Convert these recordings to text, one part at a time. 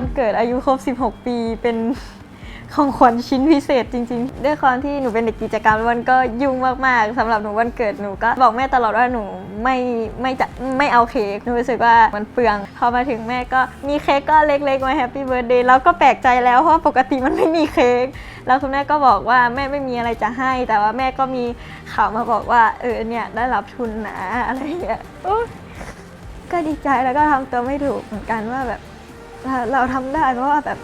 วันเกิดอายุครบ 16 ปีเป็นของขวัญชิ้นพิเศษจริงๆ ด้วยความที่หนูเป็นเด็กกิจกรรมวันก็ยุ่งมากๆสำหรับหนูวันเกิดหนูก็บอกแม่ตลอดว่าหนูไม่ไม่จะไม่เอาเค้กหนูรู้สึกว่ามันเปลือง พอมาถึงแม่ก็มีเค้กก็เล็กๆมาแฮปปี้เบิร์ดเดย์แล้วก็แปลกใจแล้วเพราะปกติมันไม่มีเค้กแล้วคุณแม่ก็บอกว่าแม่ไม่มีอะไรจะให้ แต่ว่าแม่ก็มีข่าวมาบอกว่าเออเนี่ยได้รับทุนนะอะไรอย่างเงี้ยก็ดีใจแล้วก็ทำตัวไม่ถูกเหมือนกันว่าแบบ เราทำทำได้เพราะว่าแบบ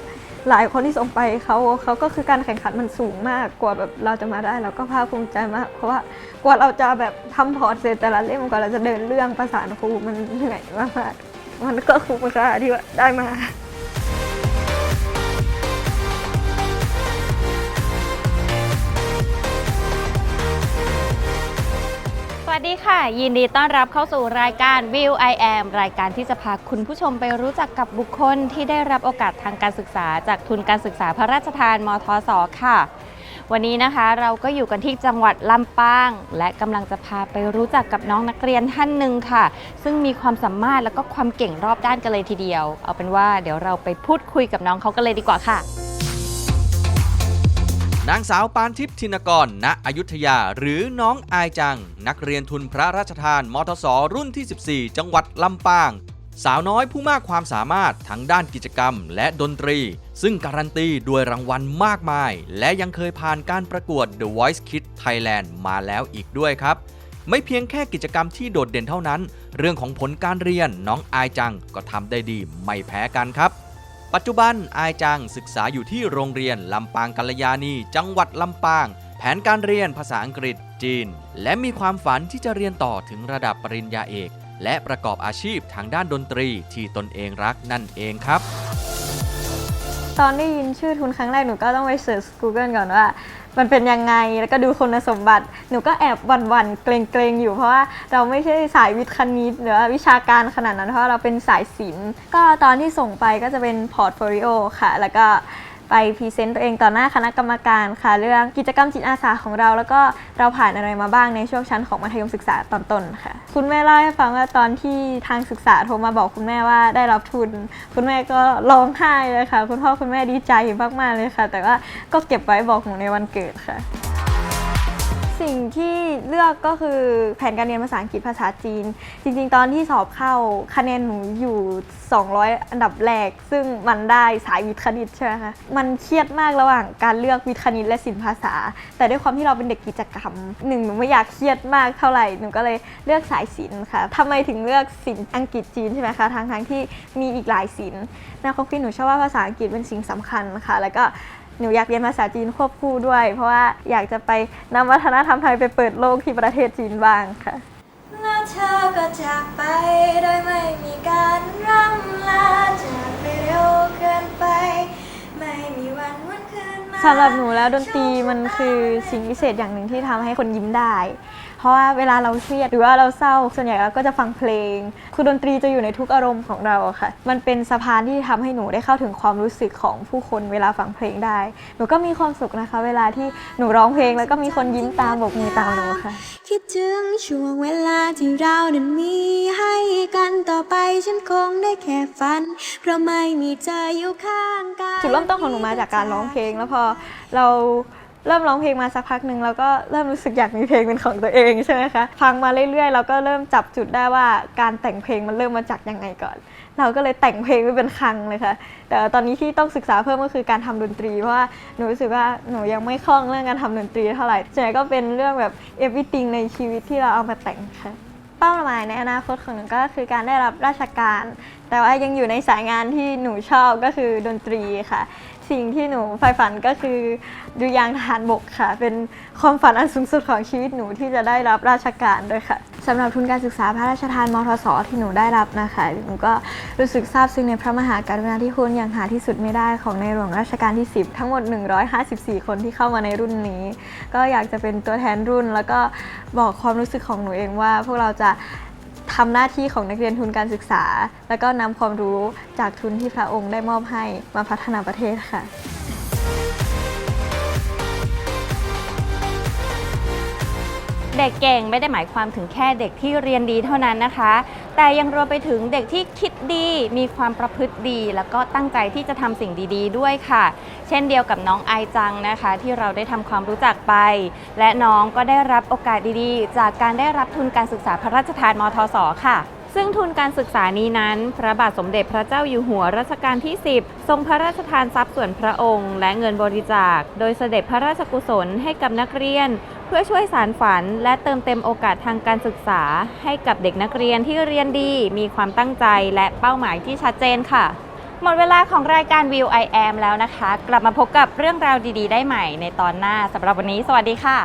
หลายคนที่ส่งไปเขาเขาก็คือการแข่งขันมันสูงมากกว่าแบบเราจะมาได้เราก็ภาคภูมิใจมาก เพราะว่ากว่าเราจะแบบทำพอร์ตเสร็จแต่ละเล่มกว่าเราจะเดินเรื่องประสานครูมันเหนื่อยมากมันก็คุ้มค่าที่ว่าได้มา วัสดีค่ะ ยินดีต้อนรับเข้าสู่รายการ View I Am รายการที่จะพาคุณผู้ชมไปรู้จักกับบุคคลที่ได้รับโอกาสทางการศึกษา จากทุนการศึกษาพระราชทานมทศค่ะ วันนี้นะคะเราก็อยู่กันที่จังหวัดลำปาง และกำลังจะพาไปรู้จักกับน้องนักเรียนท่านหนึ่งค่ะ ซึ่งมีความสามารถแล้วก็ความเก่งรอบด้านกันเลยทีเดียว เอาเป็นว่าเดี๋ยวเราไปพูดคุยกับน้องเขากันเลยดีกว่าค่ะ นางสาวปานทิพย์ธินกร ณ อยุธยา หรือน้องอายจัง นักเรียนทุนพระราชทาน มทศรุ่นที่ 14 จังหวัดลำปาง สาวน้อยผู้มากความสามารถทั้งด้านกิจกรรมและดนตรี ซึ่งการันตีด้วยรางวัลมากมาย และยังเคยผ่านการประกวด The Voice Kids Thailand มาแล้วอีกด้วยครับ ไม่เพียงแค่กิจกรรมที่โดดเด่นเท่านั้น เรื่องของผลการเรียนน้องอายจังก็ทำได้ดีไม่แพ้กันครับ ปัจจุบันอายจังศึกษาอยู่ที่โรงเรียนลำปางกัลยาณี จังหวัดลำปาง แผนการเรียนภาษาอังกฤษจีน และมีความฝันที่จะเรียนต่อถึงระดับปริญญาเอก และประกอบอาชีพทางด้านดนตรีที่ตนเองรักนั่นเองครับ ตอนได้ยินชื่อทุนครั้งแรกหนูก็ต้องไปเสิร์ช Google ก่อนว่า มันเป็นยังไงแล้วก็ดูคุณสมบัติ หนูก็แอบหวั่นๆเกรงๆอยู่เพราะว่าเราไม่ใช่สายวิทย์คณิตหรือว่าวิชาการขนาดนั้นเพราะเราเป็นสายศิลป์ก็ตอนที่ส่งไปก็จะเป็นพอร์ตโฟลิโอค่ะ แล้วก็ ไปพรีเซนต์ตัวเองต่อหน้าคณะกรรมการค่ะ เรื่องกิจกรรมจิตอาสาของเรา แล้วก็เราผ่านอะไรมาบ้างในช่วงชั้นของมัธยมศึกษาตอนต้นค่ะ คุณแม่เล่าให้ฟังว่าตอนที่ทางศึกษาโทรมาบอกคุณแม่ว่าได้รับทุน คุณแม่ก็ร้องไห้เลยค่ะ คุณพ่อคุณแม่ดีใจมากๆเลยค่ะ แต่ว่าก็เก็บไว้บอกหนูในวันเกิดค่ะ สิ่งที่เลือกก็คือแผนการเรียนภาษาอังกฤษภาษาจีน จริง ๆ ตอนที่สอบเข้าคะแนนหนูอยู่ 200 อันดับแรก ซึ่งมันได้สายวิทย์คณิตใช่ไหมคะมันเครียดมากระหว่างการเลือกวิทย์คณิตและศิลปภาษา แต่ด้วยความที่เราเป็นเด็กกิจกรรมหนึ่งหนูไม่อยากเครียดมากเท่าไหร่หนูก็เลยเลือกสายศิลป์ค่ะทำไมถึงเลือกศิลป์อังกฤษจีนใช่ไหมคะทั้งทั้งๆที่มีอีกหลายศิลป์นวความคิดหนูชอบว่าภาษาอังกฤษเป็นสิ่งสำคัญค่ะแล้วก็ หนูอยากเรียนภาษาจีนควบคู่ด้วย เพราะว่าอยากจะไปนำวัฒนธรรมไทยไปเปิดโลกที่ประเทศจีนบ้างค่ะแล้วเธอก็จากไปโดยไม่มีการร่ำลาจากไปเร็วเกินไป ไม่มีวันวันคืนมาสำหรับหนูแล้วดนตรีมันคือสิ่งพิเศษอย่างหนึ่งที่ทำให้คนยิ้มได้เพ ราะว่าเวลาเราเครียดหรือว่าเราเศร้า ส่วนใหญ่เราก็จะฟังเพลง คือดนตรีจะอยู่ในทุกอารมณ์ของเราอะค่ะ มันเป็นสะพานที่ทำให้หนูได้เข้าถึงความรู้สึกของผู้คนเวลาฟังเพลงได้ หนูก็มีความสุขนะคะ เวลาที่หนูร้องเพลงแล้วก็มีคนยิ้มตามบกมือตามหนูค่ะ คิดถึงช่วงเวลาที่เรานั้นมีให้กันต่อไปฉันคงได้แค่ฝัน เพราะไม่มีเธออยู่ข้างกายจุดเริ่มต้นของหนูมาจากการร้องเพลงแล้วพอเรา เริ่มร้องเพลงมาสักพักหนึ่งเราก็เริ่มรู้สึกอยากมีเพลงเป็นของตัวเองใช่ไหมคะฟังมาเรื่อยๆเราก็เริ่มจับจุดได้ว่าการแต่งเพลงมันเริ่มมาจากยังไงก่อน เราก็เลยแต่งเพลงไว้เป็นคลังเลยค่ะ แต่ตอนนี้ที่ต้องศึกษาเพิ่มก็คือการทำดนตรี เพราะว่าหนูรู้สึกว่าหนูยังไม่คล่องเรื่องการทำดนตรีเท่าไหร่ส่วนใหญ่ก็เป็นเรื่องแบบ everything ในชีวิตที่เราเอามาแต่งค่ะเป้าหมายในอนาคตของหนูก็คือการได้รับราชการ แต่ว่ายังอยู่ในสายงานที่หนูชอบก็คือดนตรีค่ะ สิ่งที่หนูใฝ่ฝันก็คือดูยางทหารบกค่ะ เป็นความฝันอันสูงสุดของชีวิตหนูที่จะได้รับราชการด้วยค่ะสำหรับทุนการศึกษาพระราชทานมทศที่หนูได้รับนะคะหนูก็รู้สึกซาบซึ้งในพระมหากรุณาธิคุณอย่างหาที่สุดไม่ได้ของในหลวงรัชกาลที่ 10 ทั้งหมด 154 คนที่เข้ามาในรุ่นนี้ ก็อยากจะเป็นตัวแทนรุ่น แล้วก็บอกความรู้สึกของหนูเองว่า พวกเราจะ ทำหน้าที่ของนักเรียนทุนการศึกษา แล้วก็นำความรู้จากทุนที่พระองค์ได้มอบให้มาพัฒนาประเทศค่ะเด็กเก่งไม่ได้หมายความถึงแค่เด็กที่เรียนดีเท่านั้นนะคะ แต่ยังรวมไปถึงเด็กที่คิดดีมีความประพฤติดี แล้วก็ตั้งใจที่จะทำสิ่งดี ๆ ด้วยค่ะ เช่นเดียวกับน้องไอจังนะคะ ที่เราได้ทำความรู้จักไป และน้องก็ได้รับโอกาสดีๆ จากการได้รับทุนการศึกษาพระราชทานมทศค่ะซึ่งทุนการศึกษานี้นั้น พระบาทสมเด็จพระเจ้าอยู่หัวรัชกาลที่ 10 ทรงพระราชทานทรัพย์ส่วนพระองค์ และเงินบริจาค โดยเสด็จพระราชกุศลให้กับนักเรียน เพื่อช่วยสารฝันและเติมเต็มโอกาสทางการศึกษา ให้กับเด็กนักเรียนที่เรียนดี มีความตั้งใจและเป้าหมายที่ชัดเจนค่ะ หมดเวลาของรายการ View I Am แล้วนะคะ กลับมาพบกับเรื่องราวดี ๆ ได้ใหม่ในตอนหน้าสำหรับวันนี้ สวัสดีค่ะ